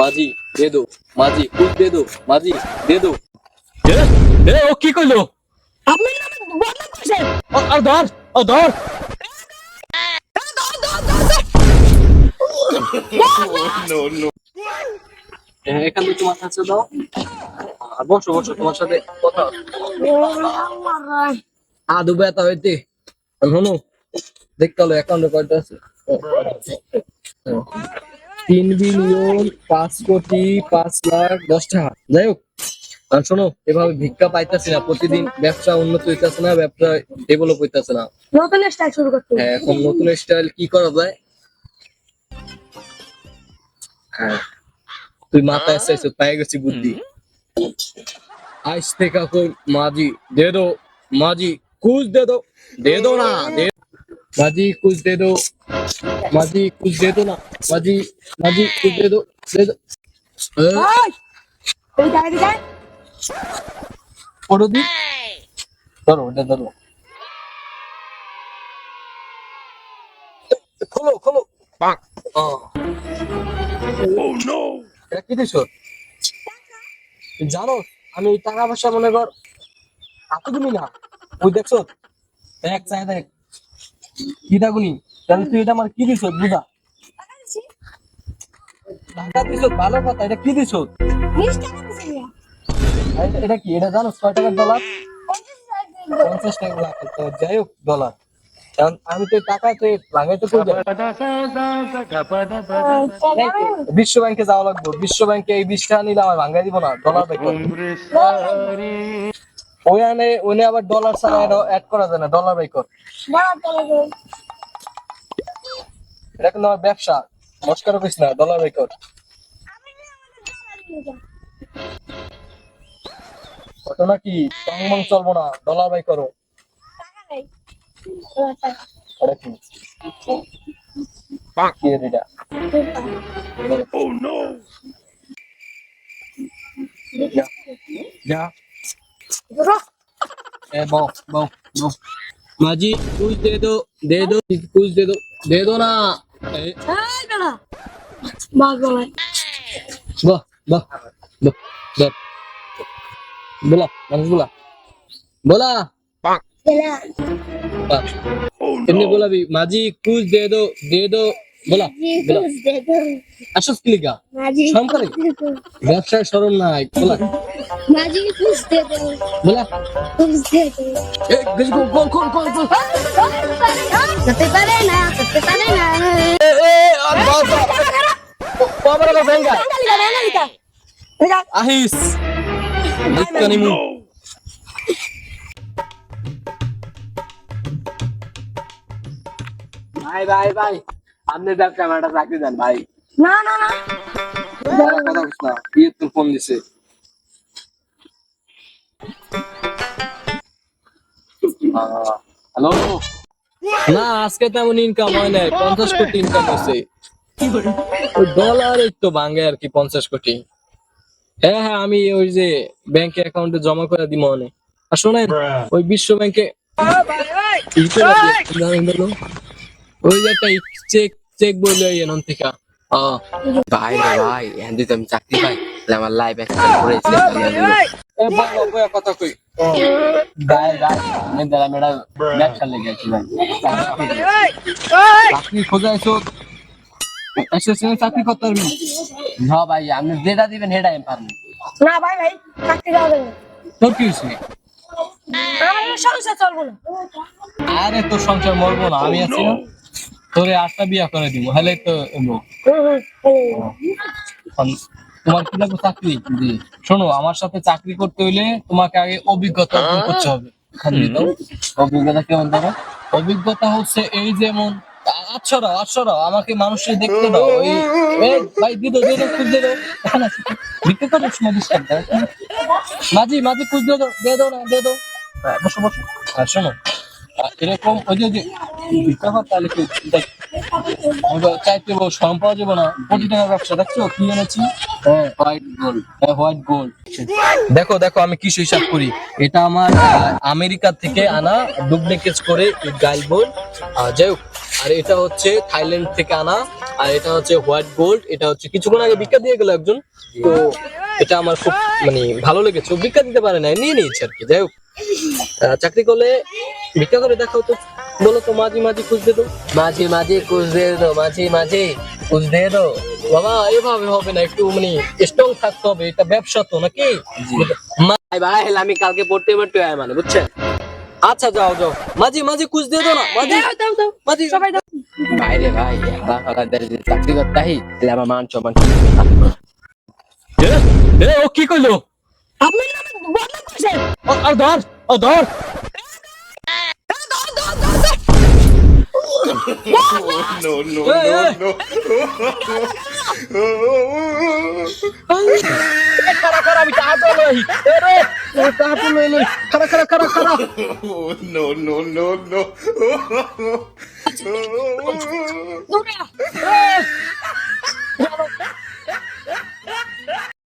মাঝি দে দো। মাঝি দে দো। মাঝি দে দো। এ এ, ও কি কইলো? আপনার নামে বদনাম আর ধর ও ধর। এখান থেকে তোমার কাছে দাও। আর বসো বসো তোমার সাথে কথা। আদু ব্যথা হইতে। শোনো দেখতে হলো অ্যাকাউন্টে কয়টা আছে? তিন বিলিয়ন পাঁচ কোটি পাঁচ লাখ দশ টাকা। যাই হোক আর শোনো এভাবে ভিক্ষা পাইতেছি না। প্রতিদিন ব্যবসা উন্নত হইতেছে না ব্যবসা ডেভেলপ হইতেছে না। নতুন স্টাইল শুরু করতে হ্যাঁ, এখন নতুন স্টাইল কি করা যায়? হ্যাঁ তুই মাথায় এসেছিস পেয়ে গেছি বুদ্ধি। আজ থেকে এখন মাঝি দে দো মাঝি কুছ দে দো। দে দো না দে माजी कुछ दे दो। माजी कुछ दे दो ना। माजी माजी कुछ दे दो। दे दो। ওটা দি ধরো ওটা ধরো খোলো খোলো পাক ও নো এটা কি দিছো? জানো আমি টাকা পয়সা মনে কর এত তুমি না ওই দেখছ? দেখ চাই দেখ। কি দাগুনি তাহলে তুই এটা আমার কি দিছ, বুঝা? দিছ, ভালো কথা, এটা কি দিছ। এটা কি, এটা জানো ছয় টাকার ডলার? পঞ্চাশ টাকা লাখ যাই হোক, ডলার। আমি তো টাকা তো লাগাইতে বিশ্ব ব্যাংকে যাওয়া লাগবে বিশ্ব ব্যাংকে এই বিশ টাকা নিলে আমার ভাঙ্গাই দিব না, ডলার ওখানে ওনে আবার ডলার ছাড়া অ্যাড করা যায় না ডলার দাঁড়া, দাঁড়া। এটা কিন্তু আমার ব্যবসা মস্কার করিস না ডলার বেকার ঘটনা কি? টং মং চলবো না ডলার বাই করো। টাকা নেই। এটা কি? কি এটা? যা। যা। ধরো। ए बो बो बो माजी कुछ दे दो दे दो कुछ दे दो दे दो ना ए, এই দাঁড়া। বাস বলাই। बो बो बो बो बोला मानुष बोला बोला এলা। हाँ। इनने बोला भी माजी कुछ दे दो दे दो बोला জি, बोला কুছ দে দো। আশ্বাস কি লিগা মাঝি, শরম করে? কুছ দে দো। ব্যবসায় শরম নাই বলা ভাই ভাই ভাই আপনি ব্যবসা একটা চাকরি দেন ভাই। না না না। কথা না বিয়ে তোর ফোন দিছে। হ্যালো না আজকে তেমন ইনকাম হয় না পঞ্চাশ কোটি ইনকাম হয়েছে ডলার তো ভাঙে আর কি পঞ্চাশ কোটি হ্যাঁ হ্যাঁ আমি ওই যে ব্যাংকে অ্যাকাউন্টে জমা করে দিব অনেক আর শোনেন ওই বিশ্ব ব্যাংকে ওই একটা চেক চেক বলল এনন থেকে আহ ভাই ভাই আমি চাকরি পাই আমার লাইফ এক্সপেন্ড করেছি কথা কই। চাকরি খোঁজা এসো। এসে এসে চাকরি করতে পারবি? হ্যাঁ ভাই আপনি যেটা দিবেন সেটা আমি পারব। না ভাই ভাই চাকরি দেওয়া যাবে না। তোর কি হয়েছে? না। আরে তোর সংসার মরবো না আমি আছি না। তোরে আটটা বিয়া করে দিব হলে তো তোমার কি লাগবে চাকরি? শোনো আমার সাথে চাকরি করতে হইলে তোমাকে আগে অভিজ্ঞতা অর্জন করতে হবে। দাও। অভিজ্ঞতা কেমন অভিজ্ঞতা হচ্ছে এই যেমন আচ্ছা রাও আচ্ছা রাও আমাকে মানুষের দেখতে দাও। এই ভাই দিদো দিদো ডিস্টার্ব মাঝি মাঝি দাও দিয়ে দাও না দিয়ে দাও। হ্যাঁ, বসো বসো। আর শোনো এরকম ওই যে হ্যাঁ হোয়াইট গোল্ড দেখো দেখো, আমি কি হিসাব করি? এটা আমার আমেরিকা থেকে আনা ডুপ্লিকেট করে গাইল গোল্ড যাই হোক, আর এটা হচ্ছে থাইল্যান্ড থেকে আনা, আর এটা হচ্ছে হোয়াইট গোল্ড এটা হচ্ছে কিছুক্ষণ আগে ভিক্ষা দিয়ে গেল একজন। তো এটা আমার খুব মানে ভালো লেগেছে। ভিক্ষা দিতে পারে না নিয়ে নিয়েছে আর কি, যাই হোক। চাকরি করলে ভিক্ষা করে দেখাও তো। বলো তো মাঝে মাঝে খুঁজ দে তো। মাঝে মাঝে খুঁজ দে দো মাঝে মাঝে খুঁজ দে দো বাবা এভাবে হবে না একটু মানে স্ট্রং থাকতে হবে এটা ব্যবসা তো নাকি? ভাই ভাই হেলে আমি কালকে পড়তে পড়তে আয় মানে বুঝছেন? আচ্ছা যাও যাও। মাঝে মাঝে খুঁজ দে দো না মাঝে। মাঝে। সবাই দাও। ভাই রে ভাই হালা হালা দাঁড়িয়ে চাকরি করতে আহি তাহলে আমার মান সম্মান এ এ ও কি কইলো? আপনি নামে বদনাম করছেন আর ধর ও ধর। এই, এই। এই, খারা খারা আমি টাকা তো লই রে টাকা তো লই লই খারা খারা খারা খারা no, no, no, no. দৌড়া এই,